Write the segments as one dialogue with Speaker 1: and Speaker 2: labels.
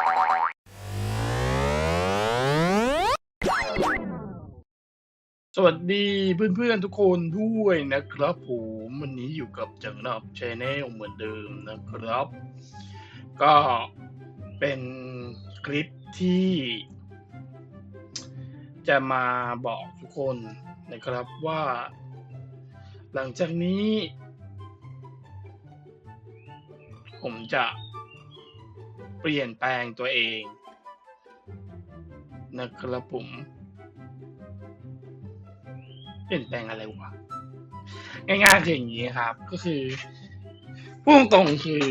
Speaker 1: สวัสดีเพื่อนๆทุกคนด้วยนะครับผมวันนี้อยู่กับจังนับชแนลเหมือนเดิมนะครับ ก็เป็นคลิปที่ จะมาบอกทุกคนนะครับว่า หลังจากนี้ ผมจะ เปลี่ยนแปลงตัวเองนะครับผมเปลี่ยนแปลงอะไรวะง่ายๆคืออย่างนี้ครับ ก็คือพูดตรงคือ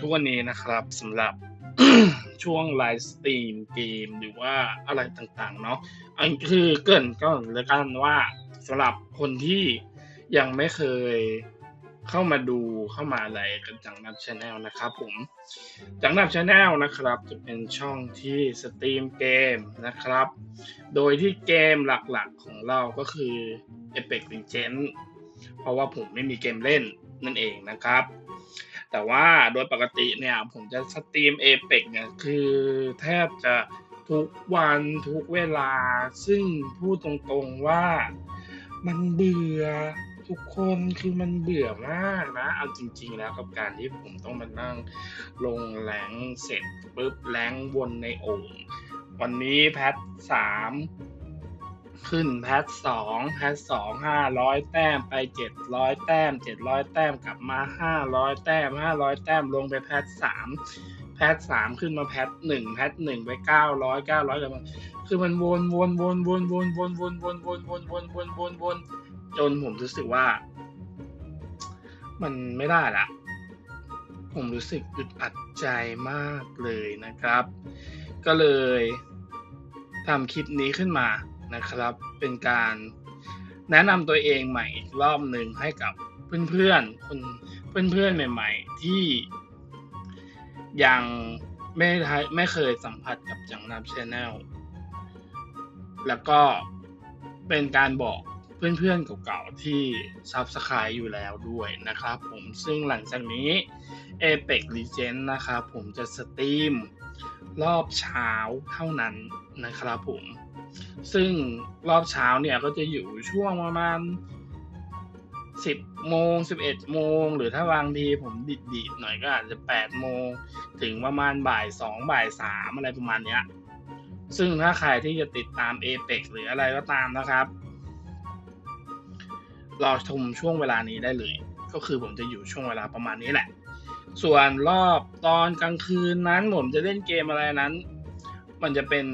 Speaker 1: ทุกวันนี้นะครับสำหรับช่วงไลฟ์สตรีมเกมหรือว่าอะไรต่างๆ เนาะอันคือเกินก็แล้วกันว่าสำหรับคนที่ยังไม่เคย เข้ามาดูเข้ามาอะไรกับจังนับชาแนลนะครับผมจังนับชาแนลนะครับ จะเป็นช่องที่สตรีมเกมนะครับ โดยที่เกมหลักๆของเราก็คือ Apex Legends เพราะว่าผมไม่มีเกมเล่นนั่นเองนะครับ แต่ว่าโดยปกติเนี่ยผมจะสตรีม Apex เนี่ยคือแทบจะทุกวันทุกเวลาซึ่งพูดตรงๆว่ามันเบื่อ ทุกคนคือมันเบื่อมากนะ เอาจริง ๆ แล้วกับการที่ผมต้องมานั่งลงแรงเสร็จปุ๊บแรงวนในโอ่งวันนี้แพทสามขึ้นแพทสองแพทสองห้าร้อยแต้มไปเจ็ดร้อยแต้มเจ็ดร้อยแต้มกลับมาห้าร้อยแต้มห้าร้อยแต้มลงไปแพทสามแพทสามขึ้นมาแพทหนึ่งแพทหนึ่งไปเก้าร้อยเก้าร้อยกลับมาคือมันวนวนวนวนวนวนวนวนวนวนวนวนวนวน จนผมรู้สึกว่า มันไม่ได้ละ ผมรู้สึกอึดอัดใจมากเลยนะครับ ก็เลยทำคลิปนี้ขึ้นมานะครับ เป็นการแนะนำตัวเองใหม่อีกรอบหนึ่งให้กับเพื่อนๆคนเพื่อนๆใหม่ ๆ ที่ยังไม่ไม่เคยสัมผัสกับจังนับชแนลแล้วก็เป็นการบอก เพื่อนๆเก่าๆที่ซับสไครต์อยู่แล้วด้วยนะครับผมซึ่งหลังจากนี้ Apex Legends นะครับผมจะสตรีมรอบเช้าเท่านั้นนะครับผม ซึ่งรอบเช้าเนี่ยก็จะอยู่ช่วงประมาณ 10 โมง 11 โมง หรือถ้าบางทีผมดิดๆหน่อยก็อาจจะ 8 โมง ถึงประมาณบ่าย 2 บ่าย 3 อะไรประมาณเนี้ย ซึ่งถ้าใครที่จะติดตาม Apex หรืออะไรก็ตามนะครับ รอชมช่วงเวลานี้ได้เลย ก็คือผมจะอยู่ช่วงเวลาประมาณนี้แหละ ส่วนรอบตอนกลางคืนนั้นผมจะเล่นเกมอะไรนั้น มันจะเป็น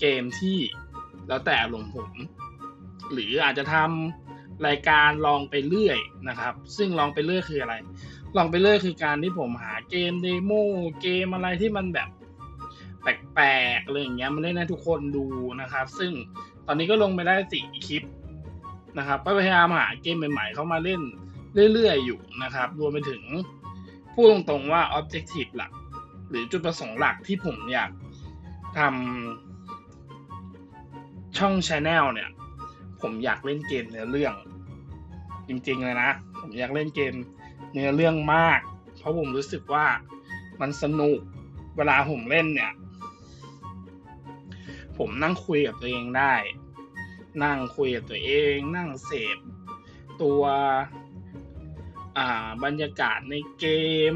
Speaker 1: เกมที่แล้วแต่อารมณ์ผม หรืออาจจะทำรายการลองไปเรื่อยนะครับ ซึ่งลองไปเรื่อยคืออะไร ลองไปเรื่อยคือการที่ผมหาเกมเดโมเกมอะไรที่มันแบบแปลกๆอะไรอย่างเงี้ยมาเล่นให้ทุกคนดูนะครับ ซึ่งตอนนี้ก็ลงไปได้สี่คลิป นะครับก็พยายามหาเกมใหม่ๆ เข้ามาเล่นเรื่อยๆอยู่นะครับ รวมไปถึงพูดตรงๆว่า Objective หลัก หรือจุดประสงค์หลักที่ผมอยากทำช่อง Channel เนี่ย ผมอยากเล่นเกมเนื้อเรื่อง จริงๆเลยนะ ผมอยากเล่นเกมเนื้อเรื่องมาก เพราะผมรู้สึกว่ามันสนุกเวลาผมเล่นเนี่ย ผมนั่งคุยกับตัวเองได้ นั่งคุยกับตัวเองนั่งเสพตัวบรรยากาศในเกม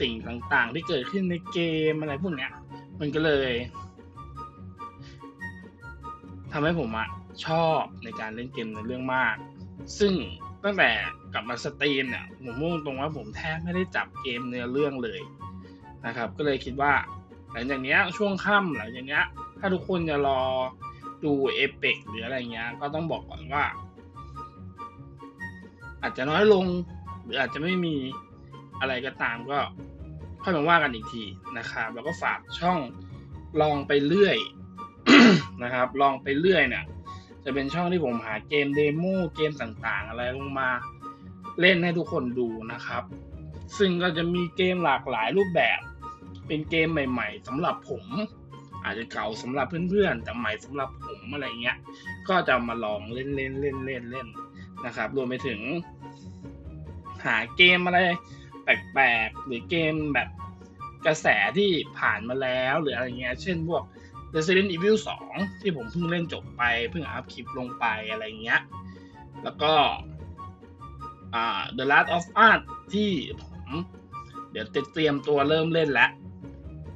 Speaker 1: สิ่งต่างๆ ที่เกิดขึ้นในเกมอะไรพวกเนี้ย มันก็เลยทำให้ผมอะชอบในการเล่นเกมในเรื่องมาก ซึ่งตั้งแต่กลับมาสตรีมเนี่ยผมมุ่งตรงว่าผมแทบไม่ได้จับเกมเนื้อเรื่องเลยนะครับ ก็เลยคิดว่า หลังจากเนี้ยช่วงค่ำหลังจากเนี้ยถ้าทุกคนจะรอ ดูเอเปกหรืออะไรเงี้ย ก็ต้องบอกก่อนว่า อาจจะน้อยลง หรืออาจจะไม่มีอะไรก็ตามก็ค่อยมาว่ากันอีกทีนะครับแล้วก็ฝากช่องลองไปเรื่อยนะครับ ลองไปเรื่อยเนี่ย จะเป็นช่องที่ผมหาเกมเดโมเกมต่างๆ อะไรลงมาเล่นให้ทุกคนดูนะครับ ซึ่งก็จะมีเกมหลากหลายรูปแบบ เป็นเกมใหม่ ๆสำหรับผม อาจจะเก่าสำหรับเพื่อนๆ แต่ใหม่สำหรับผมอะไรเงี้ย ก็จะมาลองเล่นเล่นเล่นเล่นเล่นนะครับ รวมไปถึง หาเกมอะไร แปลกๆ หรือเกมแบบกระแสที่ผ่านมาแล้วหรืออะไรเงี้ย เช่นพวก Resident Evil 2 ที่ผมเพิ่งเล่นจบไป เพิ่งอัพคลิปลงไปอะไรเงี้ย แล้วก็ The Last of Us ที่ผมเดี๋ยวเตรียมตัวเริ่มเล่นแล้ว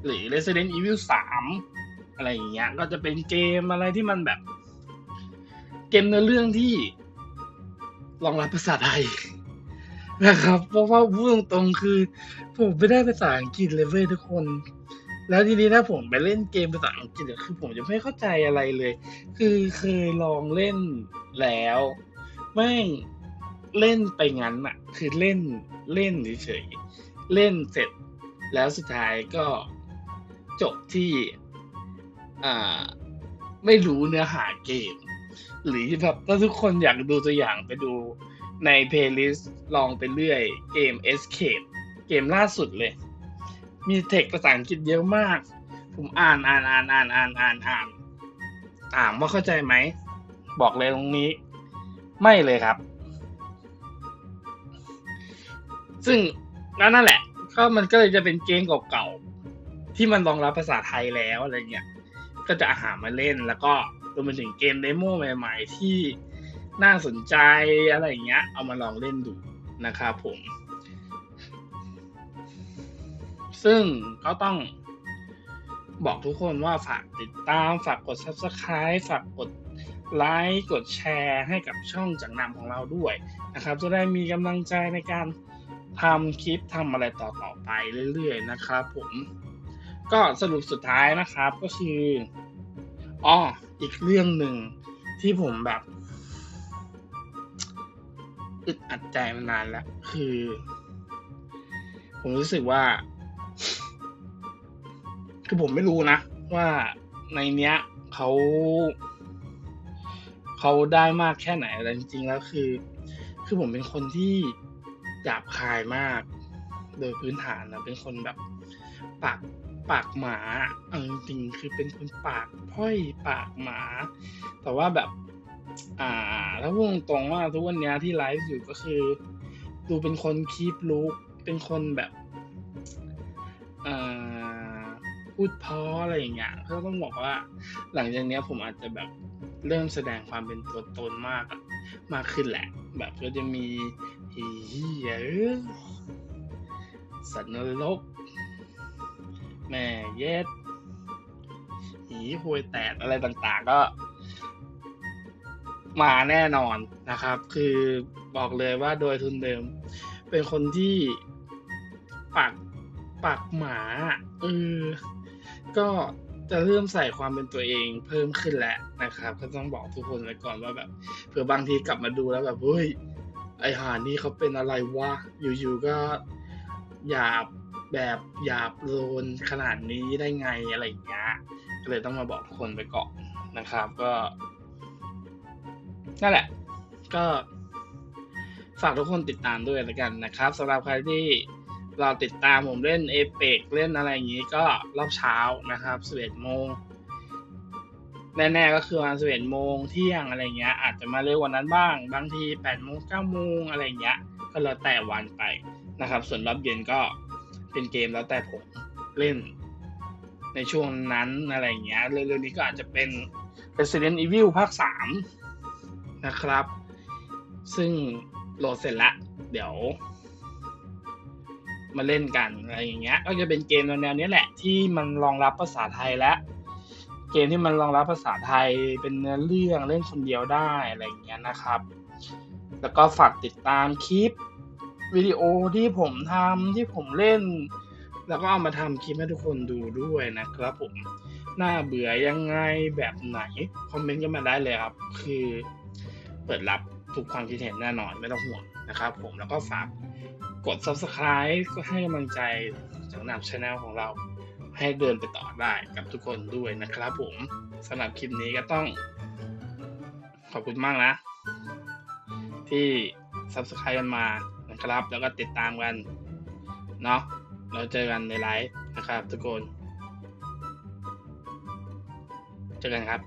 Speaker 1: หรือ Resident Evil 3 อะไรอย่างเงี้ย ก็จะเป็นเกมอะไรที่มันแบบ เกมเนื้อเรื่องที่รองรับภาษาไทยนะครับ เพราะว่าพูดตรงๆคือผมไม่ได้ภาษาอังกฤษเลยเว้ยทุกคน แล้วทีนี้ถ้าผมไปเล่นเกมภาษาอังกฤษคือผมจะไม่เข้าใจอะไรเลย คือเคยลองเล่นแล้วแม่งเล่นไปงั้นอะคือเล่นเล่นเฉยเล่นเสร็จ แล้วสุดท้ายก็จบที่ อ่า ไม่รู้เนื้อหาเกม หรือแบบถ้าทุกคนอยากดูตัวอย่างไปดูในเพลย์ลิสต์ลองไปเรื่อยเกม Escape เกมล่าสุดเลย มีเทคภาษาอังกฤษเยอะมาก ผมอ่านอ่านอ่านอ่านอ่านอ่านอ่านถามว่าเข้าใจไหม บอกเลยตรงนี้ ไม่เลยครับ ซึ่งนั่นแหละ ก็มันก็เลยจะเป็นเกมเก่าๆ ที่มันรองรับภาษาไทยแล้วอะไรเงี้ย ก็จะหามาเล่นแล้วก็รวมไปถึงเกมเดโมใหม่ ๆ ที่น่าสนใจอะไรอย่างเงี้ย เอามาลองเล่นดูนะครับผม ซึ่งก็ต้องบอกทุกคนว่าฝากติดตามฝากกด subscribe ฝากกดไลค์กดแชร์ให้กับช่องจากนำของเราด้วยนะครับ จะได้มีกำลังใจในการทำคลิปทำอะไรต่อๆไปเรื่อยๆนะครับผม ก็สรุปสุดท้ายนะครับก็คืออ๋ออีกเรื่องหนึ่งที่ผมแบบอึดอัดใจมานานแล้ว คือ ผมรู้สึกว่า คือผมไม่รู้นะ ว่าในเนี้ยเขาเขาได้มากแค่ไหนแต่จริงๆแล้วคือ คือผมเป็นคนที่หยาบคายมาก โดยพื้นฐานนะเป็นคนแบบปาก ปากหมาเอาจริงๆคือเป็นคนปากพ้อยปากหมา แต่ว่าแบบ อ่าถ้าพูดตรงๆว่าทุกวันนี้ที่ไลฟ์อยู่ก็คือ ดูเป็นคนคีปลุกเป็นคนแบบอ่าพูดเพราะอะไรอย่างเงี้ยก็ต้องบอกว่า หลังจากเนี้ยผมอาจจะแบบเริ่มแสดงความเป็นตัวตนมากมากขึ้นแหละ แบบก็จะมีฮียเอ้ยสัตว์นรก แม่เย็ดหีหวยแตกอะไรต่างๆ ก็ มาแน่นอนนะครับ คือบอกเลยว่าโดยทุนเดิม เป็นคนที่ปากปากหมาเออก็จะเริ่มใส่ความเป็นตัวเองเพิ่มขึ้นแล้วนะครับ ก็ต้องบอกทุกคนไว้ก่อนว่าแบบเผื่อบางทีกลับมาดูแล้วแบบเฮ้ยไอหานี่เขาเป็นอะไรวะอยู่ๆก็หยาบ แบบหยาบโลนขนาดนี้ได้ไงอะไรอย่างเงี้ยก็เลยต้องมาบอกคนไปก่อนนะครับ ก็นั่นแหละ ก็ฝากทุกคนติดตามด้วยแล้วกันนะครับสำหรับใครที่เราติดตามผมเล่นเอเปกเล่นอะไรอย่างนี้ก็รอบเช้านะครับ11โมงแน่ๆก็คือประมาณ11โมงเที่ยงอะไรเงี้ย อาจจะมาเร็วกว่านั้นบ้าง บางที8โมง9โมงอะไรเงี้ย ก็แล้วแต่วันไปนะครับ ส่วนรอบเย็นก็ เป็นเกมแล้วแต่ผมเล่นในช่วงนั้นอะไรเงี้ยเร็วๆนี้ก็อาจจะเป็น Resident Evil ภาค 3 นะครับ ซึ่งโหลดเสร็จแล้วเดี๋ยว มาเล่นกันอะไรอย่างเงี้ย ก็จะเป็นเกมแนวนี้แหละ ที่มันรองรับภาษาไทยแล้วเกมที่มันรองรับภาษาไทยเป็นเนื้อเรื่องเล่นคนเดียวได้อะไรอย่างเงี้ยนะครับ แล้วก็ฝากติดตามคลิป วิดีโอที่ผมทำที่ผมเล่น แล้วก็เอามาทำคลิปให้ทุกคนดูด้วยนะครับผมน่าเบื่อยังไงแบบไหน คอมเมนต์กันมาได้เลยครับ คือเปิดรับทุกความคิดเห็นแน่นอนไม่ต้องห่วงนะครับผมแล้วก็ฝากกด subscribe ก็ให้กำลังใจจากนำช anel ของเราให้เดินไปต่อได้กับทุกคนด้วยนะครับผมสำหรับคลิปนี้ก็ต้อง ขอบคุณมากนะ ที่ subscribe กันมา ครับ แล้วก็ติดตามกันเนาะเราเจอกันในไลฟ์นะครับทุกคน เจอกันครับ